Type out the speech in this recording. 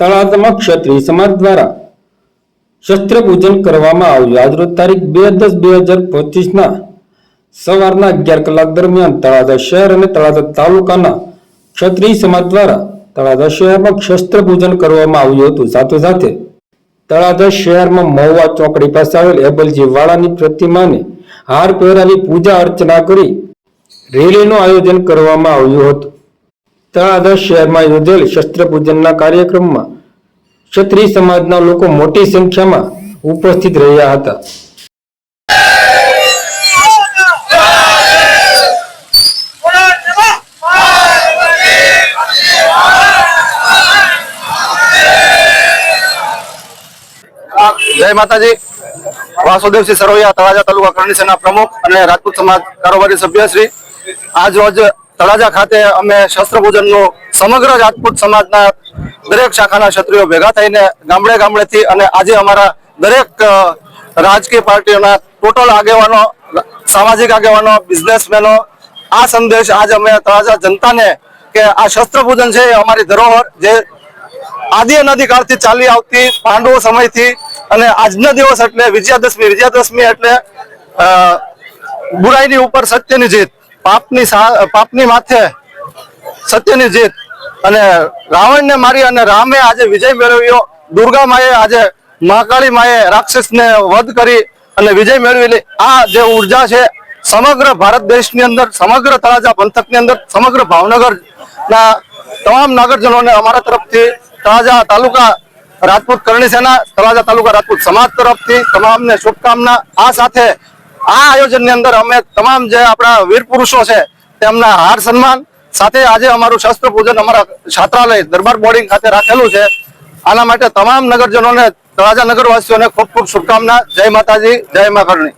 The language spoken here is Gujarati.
તળાજામાં ક્ષત્રિય સમાજ દ્વારા શસ્ત્ર પૂજન કરવામાં આવ્યું. આજરોજ તારીખ બે દસ બે હજાર પચીસના સવારના અગિયાર કલાક દરમિયાન તળાજા શહેર અને તળાજા તાલુકાના ક્ષત્રિય સમાજ દ્વારા તળાજા શહેરમાં શસ્ત્ર પૂજન કરવામાં આવ્યું હતું. સાથે સાથે તળાજા શહેરમાં મહુવા ચોકડી પાસે આવેલ એબલજી વાળાની પ્રતિમાને હાર પહેરાવી પૂજા અર્ચના કરી રેલીનું આયોજન કરવામાં આવ્યું હતું. તળાજા શહેરમાં યોજેલ શસ્ત્ર પૂજનના કાર્યક્રમમાં ક્ષત્રિય સમાજના લોકો મોટી સંખ્યામાં ઉપસ્થિત રહ્યા હતા. જય માતાજી. વાસુદેવસિંહ સરવૈયા તળાજા તાલુકા કરણી સેના પ્રમુખ અને રાજપૂત સમાજ કારોબારી સભ્ય શ્રી. આજ રોજ તળાજા ખાતે અમે શસ્ત્ર પૂજનનું સમગ્ર રાજપૂત સમાજના દરેક શાખાના ક્ષત્રિયો ભેગા થઈને ગામડે ગામડેથી અને આજે અમારા દરેક રાજકીય પાર્ટીઓના ટોટલ આગેવાનો, સામાજિક આગેવાનો, બિઝનેસમેનો, આ સંદેશ આજ અમે તળાજા જનતાને કે આ શસ્ત્ર પૂજન છે એ અમારી ધરોહર જે આદિ અનાદિ કાળથી ચાલી આવતી પાંડવો સમયથી અને આજના દિવસ એટલે વિજયાદશમી વિજયાદશમી એટલે બુરાઈની ઉપર સત્યની જીત. પાપની પાપની માથે સત્યની જીત અને રાવણને મારી અને રામે આજે વિજય મેળવ્યો. દુર્ગા માએ આજે મહાકાળી માએ રાક્ષસને વધ કરી અને વિજય મેળવેલી. આ જે ઊર્જા છે, સમગ્ર ભારત દેશની અંદર, સમગ્ર તળાજા પંથકની અંદર, સમગ્ર ભાવનગરના તમામ નગરજનોને અમારા તરફથી, તળાજા તાલુકા રાજપૂત કરણી સેના, તળાજા તાલુકા રાજપૂત સમાજ તરફથી, તમામને શુભકામના. આ સાથે આ આયોજનની અંદર અમે તમામ જે આપણા વીર પુરુષો છે, તેમના હાર સન્માન સાથે આજે અમારું શસ્ત્ર પૂજન અમારા છાત્રાલય દરબાર બોર્ડિંગ ખાતે રાખેલું છે. આના માટે તમામ નગરજનોને તળાજા નગરવાસીઓને ખૂબ ખૂબ શુભકામના. જય માતાજી, જય મા કરણી